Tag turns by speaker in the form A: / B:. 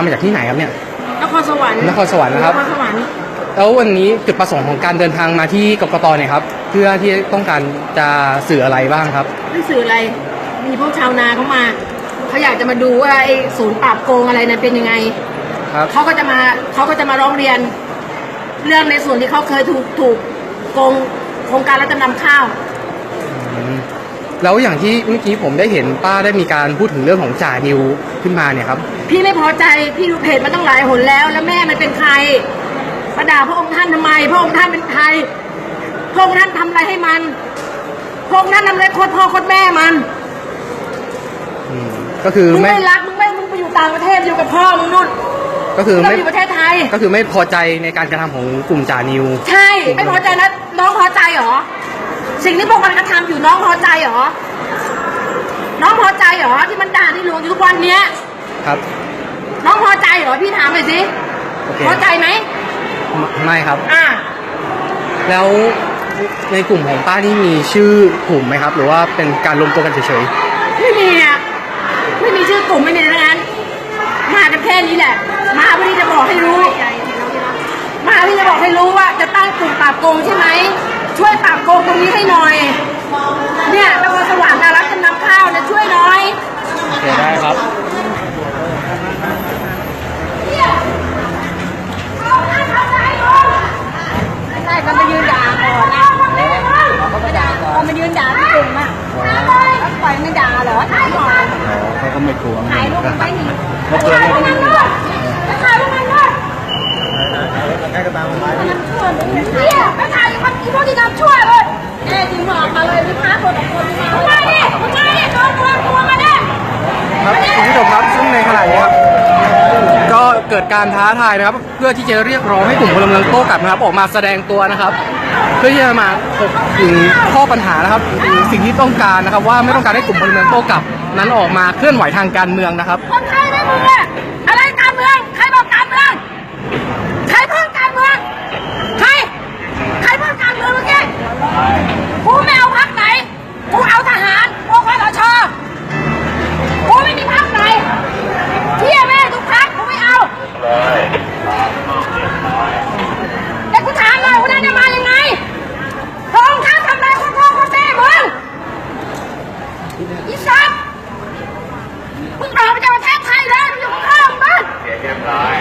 A: มาจากที่ไหนครับเนี่ย
B: นครสวรรค์
A: นครสวรรค์นะครับ
B: นครสวรรค์
A: แล้ววันนี้จุดประสงค์ของการเดินทางมาที่กกตเนี่ยครับ เพื่อที่ต้องการจะสื่ออะไรบ้างครับ
B: หนังสืออะไร มีพวกชาวนาเขามาเขาอยากจะมาดูว่าไอ้ศูนย์ปราบโกงอะไรนั้นเป็นยังไง
A: ครับ
B: เขาก็จะมาเขาก็จะมาร้องเรียน เรื่องในส่วนที่เขาเคยถูกถูกโกงโครงการรับจำนำข้าว
A: อืม แล้วอย่างที่เมื่อกี้ผมได้เห็นป้าได้มีการพูดถึงเรื่องของจ่านิวขึ้นมาเนี่ยครับ
B: พี่ไม่พอใจพี่ดูเพจมาตั้งหลายหนแล้ว แล้วแม่มันเป็นใครมาด่าพระองค์ท่านทำไม พระองค์ท่านเป็นใครพระองค์ท่านทำอะไรให้มันพระองค์ท่านทำอะไรโคตรพ่อโคตรแม่มัน
A: อืมก็คือ
B: มึง
A: ไม่
B: ไม่รักมึงไม่มึงไปอยู่ต่างประเทศอยู่กับพ่อมึงนู่น
A: ก็คือ
B: เรา
A: ไม่
B: อยู่ประเทศไทย
A: ก็คือไม่พอใจในการกระทำของกลุ่มจ่านิว
B: ใช่ ไม่พอใจนะน้องพอใจเหรอ สิ่งที่พวกมันกระทำอยู่น้องพอใจเหรอ น้องพอใจเหรอที่มันด่าที่หลวงอยู่ทุกวันเนี้ย
A: ครับ
B: น้องพอใจเหรอพี่ถามหน่อยสิ
A: โอเค
B: พอใจไหม
A: ไม่ไม่ครับ
B: อ่า
A: แล้วในกลุ่มของป้านี่มีชื่อกลุ่มไหมครับ หรือว่าเป็นการรวมตัวกันเฉย
B: ไม่มีอะไม่มีชื่อกลุ่มไม่มีทั้งนั้น มากันแค่นี้แหละ มาเพื่อที่จะบอกให้รู้ มาเพื่อที่จะบอกให้รู้ว่าจะตั้งกลุ่มปราบโกงใช่ไหมช่วยปราบโกง ตรงนี้ให้หน่อย เนี่ยนครสวรรค์น่ะรับจำนำข้าวเนี่ยช่วยหน่อย
A: ๆโอเคได้ครับ
B: ใช่ก็มายืนด่าก่อนนะเขามาด่าก่อนมายืนด่าที่กลุ่มอะแล้วปล่อยมันด่าเหรอถ่ายก่อน
C: เขาก็ไม่กลัว
B: ถ่ายรูปมันไว้นี่ถ่ายพวกนั้นด้วยถ่ายพวกนั้นด้วย
C: ใกล้กระตามไม้
B: น้ำชั่วเลยเนี่ยไปถ่ายมันอีพวกที่นำชั่วเลยเอ๊ะจริงหรอมาเลยพี่พาคนกับคนมาดิมาดิโดนตัวตัวมาดิ
A: ครับคุณผู้ชมครับซึ่งในขณะนี้ครับก็เกิดการท้าทายนะครับ เพื่อที่จะเรียกร้องให้กลุ่มพลเมืองโต้กลับนะครับ ออกมาแสดงตัวนะครับ เพื่อที่จะมาถกถึงข้อปัญหานะครับสิ่งที่ต้องการนะครับ ว่าไม่ต้องการให้กลุ่มพลเมืองโต้กลับ นั้นออกมาเคลื่อนไหวทางการเมืองนะครับ
B: คนไทยได้มึงอะ อีสัตว์มึงออกไปจากประเทศไทยได้วมึงอยู่ข้างบ้านเสียเรียบร้อย